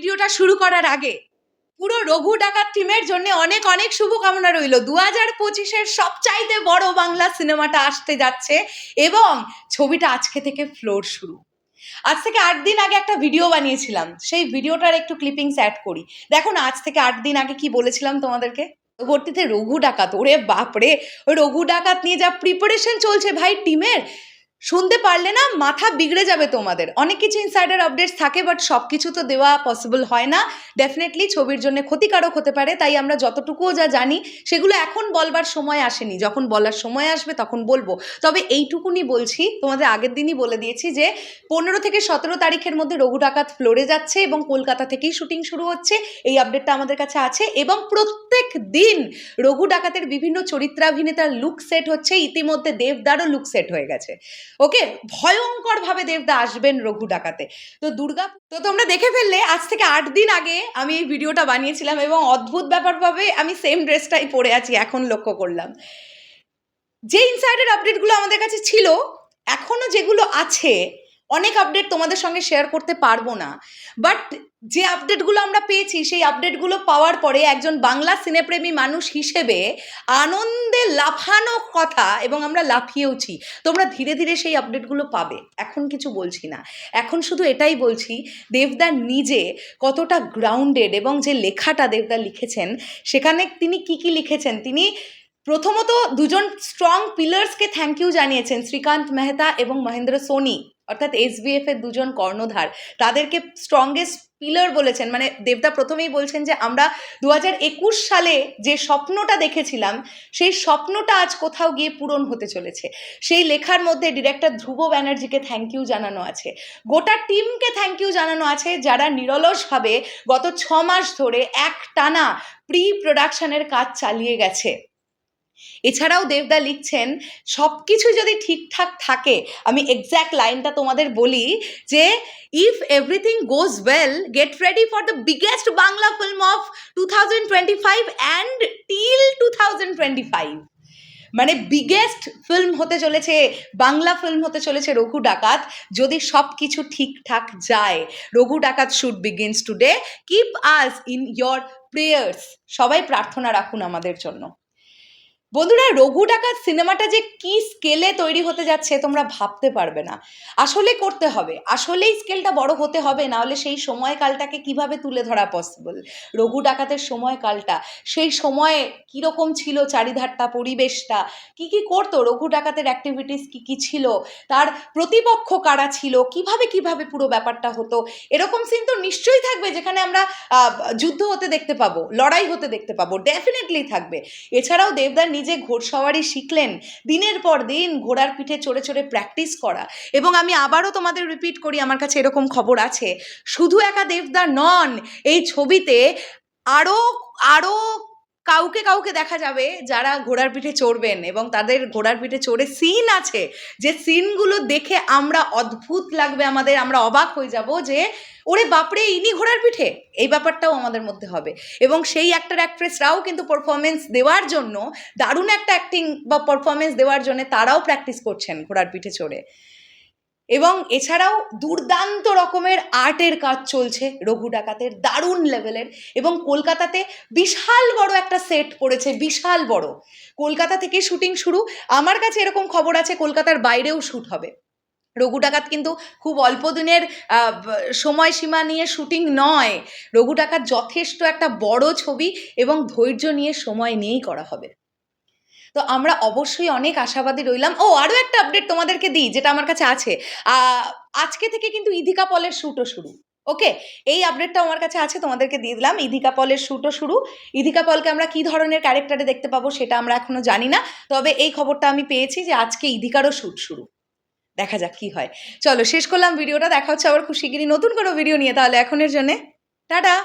ভিডিওটা শুরু করার আগে, পুরো রঘু ডাকাত টিমের জন্য অনেক অনেক শুভকামনা রইল। দু হাজার পঁচিশের সবচাইতে বড় বাংলা সিনেমাটা আসতে যাচ্ছে এবং ছবিটা আজকে থেকে ফ্লোর শুরু। আজ থেকে আট দিন আগে একটা ভিডিও বানিয়েছিলাম। সেই ভিডিওটার একটু ক্লিপিংস অ্যাড করি। দেখো না আজ থেকে আট দিন আগে কি বলেছিলাম তোমাদেরকে? পরবর্তীতে রঘু ডাকাত, ওরে বাপরে! ওই রঘু ডাকাত নিয়ে যা প্রিপারেশন চলছে ভাই টিমের শুনতে পারলে না মাথা বিগড়ে যাবে তোমাদের। অনেক কিছু ইনসাইডার আপডেটস থাকে বাট সব কিছু তো দেওয়া পসিবল হয় না। ডেফিনেটলি ছবির জন্য ক্ষতিকারক হতে পারে, তাই আমরা যতটুকুও যা জানি, সেগুলো এখন বলবার সময় আসেনি। যখন বলার সময় আসবে তখন বলব। তবে এইটুকুনি বলছি, তোমাদের আগের দিনই বলে দিয়েছি যে, পনেরো থেকে সতেরো তারিখের মধ্যে রঘু ডাকাত ফ্লোরে যাচ্ছে এবং কলকাতা থেকেই শুটিং শুরু হচ্ছে। এই আপডেটটা আমাদের কাছে আছে এবং প্রত্যেক দিন রঘু ডাকাতের বিভিন্ন চরিত্রাভিনেতার লুক সেট হচ্ছে। ইতিমধ্যে দেবদারও লুক সেট হয়ে গেছে। ওকে ভয়ঙ্কর ভাবে দেবদা আসবেন রঘু ডাকাতে। তো দুর্গা, তো তোমরা দেখে ফেললে, আজ থেকে আট দিন আগে আমি এই ভিডিওটা বানিয়েছিলাম এবং অদ্ভুত ব্যাপারভাবে আমি সেম ড্রেসটাই পরে আছি, এখন লক্ষ্য করলাম। যে ইনসাইডের আপডেটগুলো আমাদের কাছে ছিল এখনও যেগুলো আছে, অনেক আপডেট তোমাদের সঙ্গে শেয়ার করতে পারব না। বাট যে আপডেটগুলো আমরা পেয়েছি, সেই আপডেটগুলো পাওয়ার পরে একজন বাংলা সিনেপ্রেমী মানুষ হিসেবে আনন্দে লাফানো কথা এবং আমরা লাফিয়েওছি। তোমরা ধীরে ধীরে সেই আপডেটগুলো পাবে। এখন কিছু বলছি না। এখন শুধু এটাই বলছি, দেবদা নিজে কতটা গ্রাউন্ডেড এবং যে লেখাটা দেবদা লিখেছেন, সেখানে তিনি কি কি লিখেছেন? তিনি প্রথমত দুজন স্ট্রং পিলার্সকে থ্যাংক ইউ জানিয়েছেন, শ্রীকান্ত মেহতা এবং মহেন্দ্র সোনি, অর্থাৎ এসবিএফ এর দুজন কর্ণধার। তাদেরকে স্ট্রংগেস্ট পিলার বলেছেন মানে দেবদা প্রথমেই বলছেন যে, আমরা দু একুশ সালে যে স্বপ্নটা দেখেছিলাম, সেই স্বপ্নটা আজ কোথাও গিয়ে পূরণ হতে চলেছে। সেই লেখার মধ্যে ডিরেক্টর ধ্রুব ব্যানার্জিকে থ্যাংক ইউ জানানো আছে। গোটা টিমকে থ্যাংক ইউ জানানো আছে, যারা নিরলসভাবে গত ছ মাস ধরে এক টানা প্রি প্রোডাকশনের কাজ চালিয়ে গেছে। এছাড়াও দেবদা লিখছেন সব কিছু যদি ঠিকঠাক থাকে, আমি এক্স্যাক্ট লাইনটা তোমাদের বলি যে if everything goes well get ready for the biggest Bangla film of two thousand twenty five and till two thousand twenty five মানে বিগেস্ট ফিল্ম হতে চলেছে, বাংলা ফিল্ম হতে চলেছে রঘু ডাকাত, যদি সব কিছু ঠিকঠাক যায়, Raghu Dakat should begins today keep us in your prayers সবাই প্রার্থনা রাখুন আমাদের জন্য। বন্ধুরা, রঘু ডাকাত সিনেমাটা যে কি স্কেলে তৈরি হতে যাচ্ছে তোমরা ভাবতে পারবে না। আসলে করতে হবে। আসলেই স্কেলটা বড় হতে হবে না হলে সেই সময়কালটাকে কীভাবে তুলে ধরা পসিবল রঘু ডাকাতের সময়কালটা, সেই সময়ে কীরকম ছিল চারিধারটা, পরিবেশটা? কি কি করতো? রঘু ডাকাতের অ্যাক্টিভিটিস কি কি ছিল? তার প্রতিপক্ষ কারা ছিল? কীভাবে কীভাবে পুরো ব্যাপারটা হতো? এরকম সিন তো নিশ্চয়ই থাকবে, যেখানে আমরা যুদ্ধ হতে দেখতে পাবো, লড়াই হতে দেখতে পাবো ডেফিনেটলি থাকবে। এছাড়াও দেবদার নিজে ঘোড়সওয়ারি শিখলেন, দিনের পর দিন ঘোড়ার পিঠে চড়ে চড়ে প্র্যাকটিস করা। এবং আমি আবারও তোমাদের রিপিট করি, আমার কাছে এরকম খবর আছে। শুধু একা দেবদা নন, এই ছবিতে আরও আরও কাউকে কাউকে দেখা যাবে যারা ঘোড়ার পিঠে চড়বেন এবং তাদের ঘোড়ার পিঠে চড়ে সিন আছে। যে সিনগুলো দেখে আমরা অদ্ভুত লাগবে, আমাদের, আমরা অবাক হয়ে যাব যে, ওরে বাপরে, ইনি ঘোড়ার পিঠে! এই ব্যাপারটাও আমাদের মধ্যে হবে। এবং সেই অ্যাক্টর অ্যাক্ট্রেসরাও কিন্তু পারফরমেন্স দেওয়ার জন্য, দারুণ একটা অ্যাক্টিং বা পারফরমেন্স দেওয়ার জন্য তারাও প্র্যাকটিস করছেন ঘোড়ার পিঠে চড়ে। এবং এছাড়াও দুর্দান্ত রকমের আর্টের কাজ চলছে। রঘু ডাকাতের দারুণ লেভেলের এবং কলকাতাতে বিশাল বড় একটা সেট পড়েছে, বিশাল বড়। কলকাতা থেকে শুটিং শুরু। আমার কাছে এরকম খবর আছে, কলকাতার বাইরেও শ্যুট হবে। রঘু ডাকাত কিন্তু খুব অল্প দিনের সময়সীমা নিয়ে শুটিং নয়। রঘু ডাকাত যথেষ্ট একটা বড় ছবি এবং ধৈর্য নিয়ে সময় নিয়েই করা হবে। তো আমরা অবশ্যই অনেক আশাবাদী রইলাম। ও আরও একটা আপডেট তোমাদেরকে দিই, যেটা আমার কাছে আছে। আজকে থেকে কিন্তু ইধিকা পলের শ্যুটও শুরু, ওকে? এই আপডেটটা আমার কাছে আছে, তোমাদেরকে দিয়ে দিলাম। ইধিকা পলের শ্যুটও শুরু। ইধিকা পলকে আমরা কি ধরনের ক্যারেক্টারে দেখতে পাবো সেটা আমরা এখনও জানি না। তবে এই খবরটা আমি পেয়েছি যে আজকে ইধিকারও শ্যুট শুরু। দেখা যাক কি হয়। চলো, শেষ করলাম ভিডিওটা। দেখা হচ্ছে আবার খুব শিগগিরই নতুন কোনো ভিডিও নিয়ে, তাহলে এখনের জন্যে। টাটা!